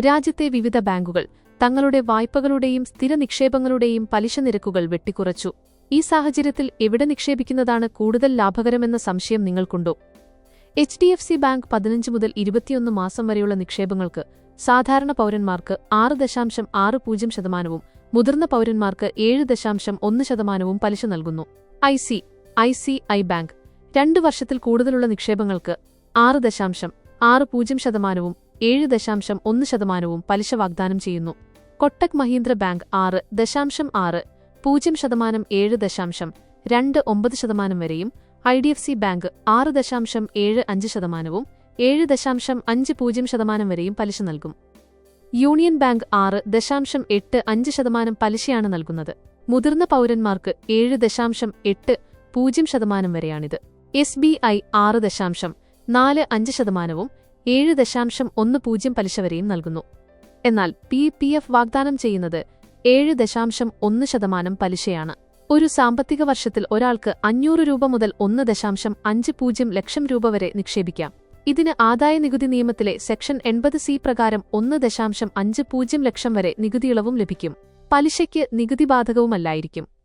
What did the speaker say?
രാജ്യത്തെ വിവിധ ബാങ്കുകൾ തങ്ങളുടെ വായ്പകളുടെയും സ്ഥിര നിക്ഷേപങ്ങളുടെയും പലിശ നിരക്കുകൾ വെട്ടിക്കുറച്ചു. ഈ സാഹചര്യത്തിൽ എവിടെ നിക്ഷേപിക്കുന്നതാണ് കൂടുതൽ ലാഭകരമെന്ന സംശയം നിങ്ങൾക്കുണ്ടോ? H D F C bank പതിനഞ്ച് മുതൽ ഇരുപത്തിയൊന്ന് മാസം വരെയുള്ള നിക്ഷേപങ്ങൾക്ക് സാധാരണ പൗരന്മാർക്ക് ആറ് ദശാംശം ആറ് പൂജ്യം ശതമാനവും മുതിർന്ന പൗരന്മാർക്ക് ഏഴ് ദശാംശം ഒന്ന് ശതമാനവും പലിശ നൽകുന്നു. I C I C I bank രണ്ട് വർഷത്തിൽ കൂടുതലുള്ള നിക്ഷേപങ്ങൾക്ക് ആറ് ദശാംശം ആറ് പൂജ്യം ശതമാനവും ഏഴ് ദശാംശം ഒന്ന് ശതമാനവും പലിശ വാഗ്ദാനം ചെയ്യുന്നു. കൊട്ടക് മഹീന്ദ്ര ബാങ്ക് ആറ് ദശാംശം ആറ് പൂജ്യം ശതമാനം ഏഴ് ദശാംശം രണ്ട് ഒമ്പത് ശതമാനം വരെയും I D F C bank ആറ് ദശാംശം ഏഴ് അഞ്ച് ശതമാനവും ഏഴ് ദശാംശം അഞ്ച് പൂജ്യം ശതമാനം വരെയും പലിശ നൽകും. യൂണിയൻ ബാങ്ക് ആറ് ദശാംശം എട്ട് അഞ്ച് ശതമാനം പലിശയാണ് നൽകുന്നത്. മുതിർന്ന പൗരന്മാർക്ക് ഏഴ് ദശാംശം എട്ട് പൂജ്യം ശതമാനം വരെയാണിത്. എസ് ബി ഐ ആറ് ദശാംശം നാല് അഞ്ച് ശതമാനവും ഏഴ് ദശാംശം ഒന്ന് പൂജ്യം പലിശ വരെയും നൽകുന്നു. എന്നാൽ പി പി എഫ് വാഗ്ദാനം ചെയ്യുന്നത് ഏഴ് ദശാംശം ഒന്ന് ശതമാനം പലിശയാണ്. ഒരു സാമ്പത്തിക വർഷത്തിൽ ഒരാൾക്ക് അഞ്ഞൂറ് രൂപ മുതൽ ഒന്ന് ദശാംശം അഞ്ച് പൂജ്യം ലക്ഷം രൂപ വരെ നിക്ഷേപിക്കാം. ഇതിന് ആദായ നികുതി നിയമത്തിലെ സെക്ഷൻ എൺപത് സി പ്രകാരം ഒന്ന് ദശാംശം അഞ്ച് പൂജ്യം ലക്ഷം വരെ നികുതി ഇളവും ലഭിക്കും. പലിശയ്ക്ക് നികുതി ബാധകവുമല്ലായിരിക്കും.